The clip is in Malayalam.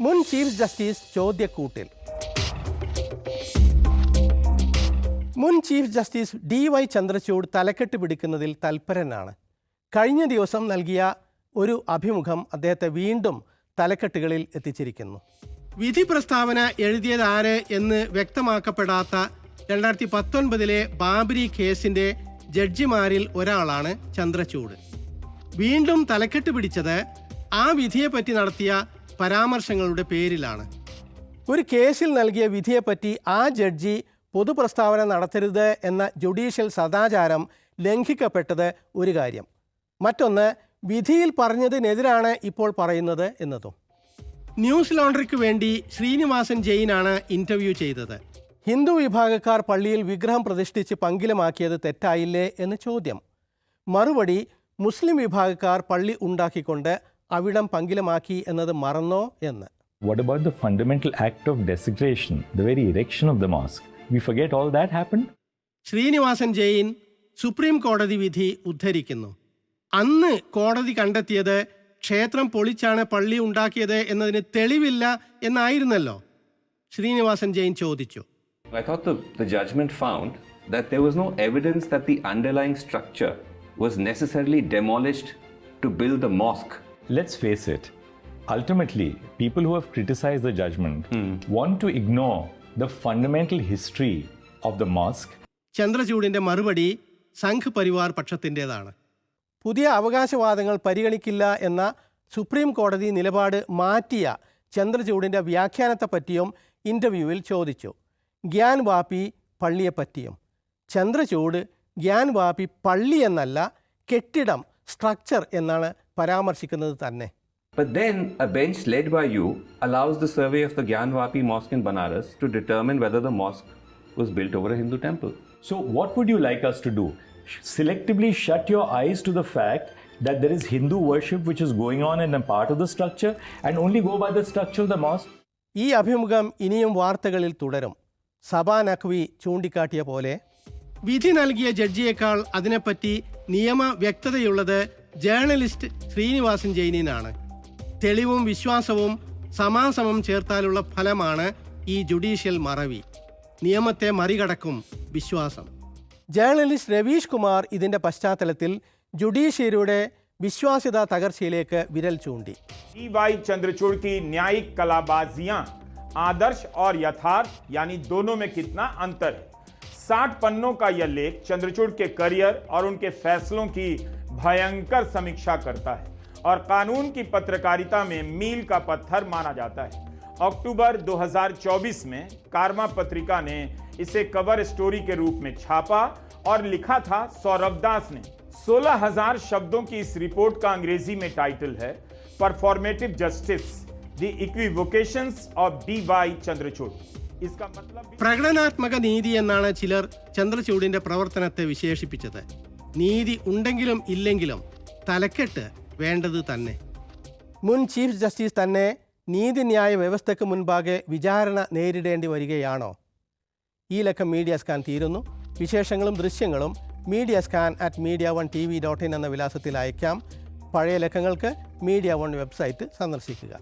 മുൻ ചീഫ് ജസ്റ്റിസ് ചോദ്യക്കൂട്ടിൽ. മുൻ chief justice D Y Chandrachud തലക്കെട്ട് പിടിക്കുന്നതിൽ തൽപരനാണ്. കഴിഞ്ഞ ദിവസം നൽകിയ ഒരു അഭിമുഖം അദ്ദേഹത്തെ വീണ്ടും തലക്കെട്ടുകളിൽ എത്തിച്ചിരിക്കുന്നു. വിധി പ്രസ്താവന എഴുതിയത് ആര് എന്ന് വ്യക്തമാക്കപ്പെടാത്ത രണ്ടായിരത്തി പത്തൊൻപതിലെ ബാബരി കേസിന്റെ ജഡ്ജിമാരിൽ ഒരാളാണ് ചന്ദ്രചൂഡ്. വീണ്ടും തലക്കെട്ട് പിടിച്ചത് ആ വിധിയെപ്പറ്റി നടത്തിയ പരാമർശങ്ങളുടെ പേരിലാണ്. ഒരു കേസിൽ നൽകിയ വിധിയെപ്പറ്റി ആ ജഡ്ജി പൊതുപ്രസ്താവന നടത്തരുത് എന്ന ജുഡീഷ്യൽ സദാചാരം ലംഘിക്കപ്പെട്ടത് ഒരു കാര്യം. മറ്റൊന്ന് വിധിയിൽ പറഞ്ഞതിനെതിരാണ് ഇപ്പോൾ പറയുന്നത് എന്നതും. ന്യൂസ് ലോണ്ടറിക്ക് വേണ്ടി ശ്രീനിവാസൻ ജെയിനാണ് ഇന്റർവ്യൂ ചെയ്തത്. ഹിന്ദു വിഭാഗക്കാർ പള്ളിയിൽ വിഗ്രഹം പ്രതിഷ്ഠിച്ച് പങ്കിലമാക്കിയത് തെറ്റായില്ലേ എന്ന് ചോദ്യം. മറുപടി മുസ്ലിം വിഭാഗക്കാർ പള്ളി ഉണ്ടാക്കിക്കൊണ്ട് അവിടം പങ്കിലമാക്കി എന്നത് മറന്നോ എന്ന് What about the fundamental act of desecration, the very erection of the mosque? We forget all that happened? Sreenivasan Jain supreme കോടതി വിധി ഉദ്ധരിക്കുന്നു അന്ന് കോടതി കണ്ടെത്തിയത് ക്ഷേത്രം പൊളിച്ചാണ് പള്ളി ഉണ്ടാക്കിയത് എന്നതിന് തെളിവില്ല എന്നായിരുന്നല്ലോ ശ്രീനിവാസൻ ജെയിൻ ചോദിച്ചു I thought the, the judgment found that there was no evidence that the underlying structure was necessarily demolished to build the mosque. Let's face it, ultimately, people who have criticized the judgment mm. want to ignore the fundamental history of the mosque. ചന്ദ്രചൂഡിന്റെ മറുപടി സംഘ് പരിവാർ പക്ഷത്തിന്റെതാണ്. പുതിയ അവകാശവാദങ്ങൾ പരിഗണിക്കില്ല എന്ന സുപ്രീം കോടതി നിലപാട് മാറ്റിയ ചന്ദ്രചൂഡിന്റെ വ്യാഖ്യാനത്തെപ്പറ്റിയും ഇന്റർവ്യൂവിൽ ചോദിച്ചു. ഗ്യാൻ വാപ്പി പള്ളിയെപ്പറ്റിയും ചന്ദ്രചൂഡ് ഗ്യാൻ വാപ്പി പള്ളി എന്നല്ല കെട്ടിടം സ്ട്രക്ചർ എന്നാണ് പരാമർശിക്കുന്നത് തന്നെ But then, a bench led by you allows the survey of the Gyanwapi Mosque in Banaras to determine whether the mosque was built over a Hindu temple. So, what would you like us to do? Selectively shut your eyes to the fact that there is Hindu worship which is going on in a part of the structure and only go by the structure of the mosque? ഈ അഭിമുഖം ഇനിയും വാർത്തകളിൽ തുടരും സഭാ നഖ്വി ചൂണ്ടിക്കാട്ടിയ പോലെ വിധി നൽകിയ ജഡ്ജിയേക്കാൾ അതിനെപ്പറ്റി നിയമ വ്യക്തതയുള്ളത് ജേർണലിസ്റ്റ് ശ്രീനിവാസൻ ജെയിനിനാണ് തെളിവും വിശ്വാസവും സമാസമം ചേർത്താലുള്ള ഫലമാണ് ഈ ജുഡീഷ്യൽ മറവി നിയമത്തെ മറികടക്കും വിശ്വാസം ജേർണലിസ്റ്റ് രവീഷ് കുമാർ ഇതിന്റെ പശ്ചാത്തലത്തിൽ ജുഡീഷ്യറിയുടെ വിശ്വാസ്യത തകർച്ചയിലേക്ക് വിരൽ ചൂണ്ടി डी वाई चंद्रचूड़ की न्यायिक कलाबाजियां आदर्श और यथार्थ यानी दोनों में कितना अंतर है साठ पन्नों का यह लेख चंद्रचूड़ के करियर और उनके फैसलों की भयंकर समीक्षा करता है और कानून की पत्रकारिता में मील का पत्थर माना जाता है। अक्टूबर 2024 में कारमा पत्रिका ने इसे कवर स्टोरी के रूप में छापा और लिखा था सौरभ दास ने। 16,000 शब्दों की इस रिपोर्ट का अंग्रेज़ी में टाइटल है performative justice the equivocations of D Y Chandrachud. പ്രകടനാത്മക നീതി എന്നാണ് ചിലർ ചന്ദ്രചൂഡിന്റെ പ്രവർത്തനത്തെ വിശേഷിപ്പിച്ചത്. നീതി ഉണ്ടെങ്കിലും ഇല്ലെങ്കിലും തലക്കെട്ട് വേണ്ടത് തന്നെ. മുൻ ചീഫ് ജസ്റ്റിസ് തന്നെ നീതിന്യായ വ്യവസ്ഥയ്ക്ക് മുൻപാകെ വിചാരണ നേരിടേണ്ടി വരികയാണോ? ഈ ലക്കം മീഡിയ സ്കാൻ തീരുന്നു. വിശേഷങ്ങളും ദൃശ്യങ്ങളും media scan at media one T V dot in എന്ന വിലാസത്തിൽ അയക്കാം. പഴയ ലക്കങ്ങൾക്ക് മീഡിയ വൺ വെബ്സൈറ്റ് സന്ദർശിക്കുക.